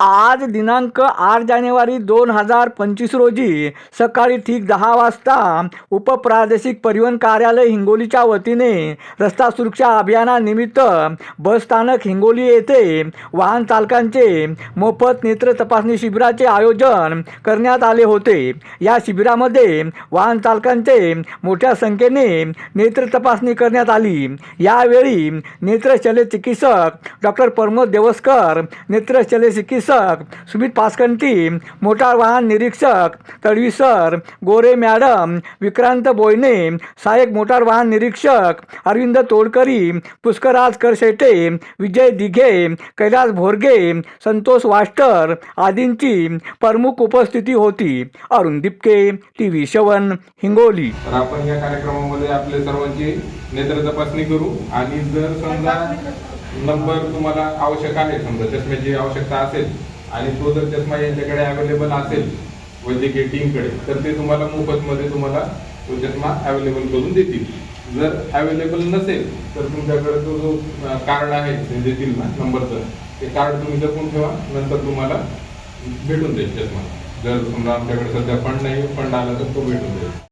आज दिनांक आठ जानेवारी दोन हजार पंचवीस रोजी सकाळी ठीक दहा वाजता उपप्रादेशिक परिवहन कार्यालय हिंगोलीच्या वतीने रस्ता सुरक्षा अभियानानिमित्त बसस्थानक हिंगोली येथे वाहन चालकांचे मोफत नेत्र तपासणी शिबिराचे आयोजन करण्यात आले होते. या शिबिरामध्ये वाहन चालकांचे मोठ्या संख्येने नेत्र तपासणी करण्यात आली. यावेळी नेत्र शल्य चिकित्सक डॉक्टर प्रमोद देवस्कर नेत्र शल्य निरीक्षक सुमित पासकंटी मोटार वाहन निरीक्षक तडवी सर गोरे मॅडम विक्रांत बोयने सहाय्यक मोटार वाहन निरीक्षक अरविंद तोडकरी पुष्कराज करशेटे विजय दिघे कैलास भोरगे संतोष वास्टर आदींची प्रमुख उपस्थिती होती. अरुण दिपके टी व्ही शवन हिंगोली. तर आपण या कार्यक्रमामध्ये आपले सर्वांची नेत्र तपासणी करू. आणि जर समजा नंबर तुम्हाला आवश्यक आहे समजा चष्म्याची आवश्यकता असेल आणि तो जर चष्मा यांच्याकडे अवेलेबल असेल वैद्यकीय टीमकडे तर ते तुम्हाला मोफतमध्ये तुम्हाला तो चष्मा अवेलेबल करून देतील. जर अवेलेबल नसेल तर तुमच्याकडे तो जो कार्ड आहे म्हणजे ते देतील ना नंबरचं ते कार्ड तुम्ही जपून ठेवा नंतर तुम्हाला भेटून जाईल चष्मा. जर समजा आमच्याकडे सध्या फंड नाही फंड आला तर तो भेटून जाईल.